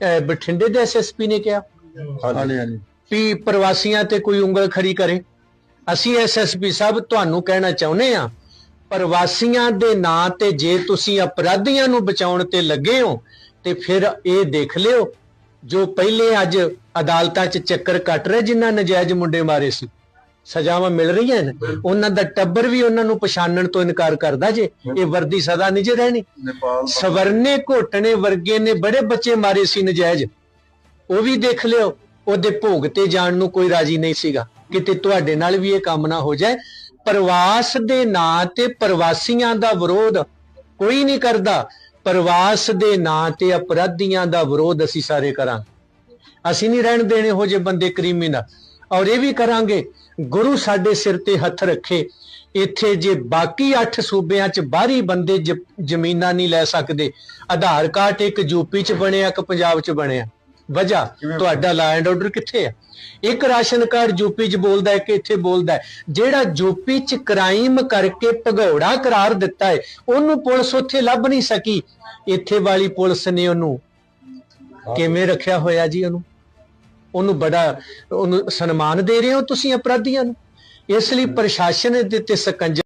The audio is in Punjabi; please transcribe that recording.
ਅਹ, ਬਠਿੰਡੇ ਦੇ ਐਸਐਸਪੀ ਨੇ ਕਿਹਾ। ਹਾਂਜੀ। ਹਾਂਜੀ ਵੀ ਪ੍ਰਵਾਸੀਆਂ ਤੇ ਕੋਈ ਉਂਗਲ ਖੜੀ ਕਰੇ। ਅਸੀਂ ਐਸਐਸਪੀ ਸਾਹਿਬ ਤੁਹਾਨੂੰ ਕਹਿਣਾ ਚਾਹੁੰਦੇ ਆ ਪ੍ਰਵਾਸੀਆਂ ਦੇ ਨਾਂ ਤੇ ਜੇ ਤੁਸੀਂ ਅਪਰਾਧੀਆਂ ਨੂੰ ਬਚਾਉਣ ਤੇ ਲੱਗੇ ਹੋ ਤੇ ਫਿਰ ਇਹ ਦੇਖ ਲਿਓ ਜੋ ਪਹਿਲੇ ਅੱਜ ਅਦਾਲਤਾਂ 'ਚ ਚੱਕਰ ਕੱਟ ਰਹੇ ਜਿਨ੍ਹਾਂ ਨਜਾਇਜ਼ ਮੁੰਡੇ ਮਾਰੇ ਸੀ। ਸਜ਼ਾਵਾਂ ਮਿਲ ਰਹੀਆਂ ਨੇ। ਉਹਨਾਂ ਦਾ ਟੱਬਰ ਵੀ ਉਹਨਾਂ ਨੂੰ ਪਛਾਣਨ ਤੋਂ ਇਨਕਾਰ ਕਰਦਾ ਜੇ। ਇਹ ਵਰਦੀ ਸਦਾ ਨਹੀਂ ਜੇ ਰਹਿਣੀ ਸਵਰਨੇ ਘੋਟਣੇ ਵਰਗੇ ਨੇ ਬੜੇ ਬੱਚੇ ਮਾਰੇ ਸੀ ਨਜਾਇਜ਼। ਉਹ ਵੀ ਦੇਖ ਲਿਓ ਉਹਦੇ ਭੋਗ ਤੇ ਜਾਣ ਨੂੰ ਕੋਈ ਰਾਜੀ ਨਹੀਂ ਸੀਗਾ। ਕਿਤੇ ਤੁਹਾਡੇ ਨਾਲ ਵੀ ਇਹ ਕੰਮ ਨਾ ਹੋ ਜਾਏ। ਪ੍ਰਵਾਸ ਦੇ ਨਾਂ ਤੇ ਪ੍ਰਵਾਸੀਆਂ ਦਾ ਵਿਰੋਧ ਕੋਈ ਨਹੀਂ ਕਰਦਾ। ਪ੍ਰਵਾਸ ਦੇ ਨਾਂ ਤੇ ਅਪਰਾਧੀਆਂ ਦਾ ਵਿਰੋਧ ਅਸੀਂ ਸਾਰੇ ਕਰਾਂਗੇ। ਅਸੀਂ ਨਹੀਂ ਰਹਿਣ ਦੇਣੇ ਹੋ ਜੇ ਬੰਦੇ ਕ੍ਰਿਮੀਨਲ। ਔਰ ਇਹ ਵੀ ਕਰਾਂਗੇ ਗੁਰੂ ਸਾਡੇ ਸਿਰ ਤੇ ਹੱਥ ਰੱਖੇ। ਇੱਥੇ ਜੇ ਬਾਕੀ 8 ਸੂਬਿਆਂ 'ਚ ਬਾਹਰੀ ਬੰਦੇ ਜ਼ਮੀਨਾਂ ਨਹੀਂ ਲੈ ਸਕਦੇ ਆਧਾਰ ਕਾਰਡ ਇੱਕ ਯੂਪੀ 'ਚ ਬਣਿਆ ਇੱਕ ਪੰਜਾਬ 'ਚ ਬਣਿਆ। ਵਜ੍ਹਾ ਤੁਹਾਡਾ ਲਾ ਐਂਡ ਆਰਡਰ ਕਿੱਥੇ ਆ? ਇੱਕ ਰਾਸ਼ਨ ਕਾਰਡ ਯੂਪੀ 'ਚ ਬੋਲਦਾ ਹੈ ਕਿ ਇੱਥੇ ਬੋਲਦਾ ਹੈ। ਜਿਹੜਾ ਯੂਪੀ 'ਚ ਕ੍ਰਾਈਮ ਕਰਕੇ ਭਗੌੜਾ ਕਰਾਰ ਦਿੱਤਾ ਹੈ ਉਹਨੂੰ ਪੁਲਿਸ ਉੱਥੇ ਲੱਭ ਨਹੀਂ ਸਕੀ। ਇੱਥੇ ਵਾਲੀ ਪੁਲਿਸ ਨੇ ਉਹਨੂੰ ਕਿਵੇਂ ਰੱਖਿਆ ਹੋਇਆ ਜੀ ਉਹਨੂੰ? ਉਹਨੂੰ ਬੜਾ ਉਹਨੂੰ ਸਨਮਾਨ ਦੇ ਰਹੇ ਹੋ ਤੁਸੀਂ ਅਪਰਾਧੀਆਂ ਨੂੰ। ਇਸ ਲਈ ਪ੍ਰਸ਼ਾਸਨ ਦੇ ਤੇ ਸਕੰਜਾ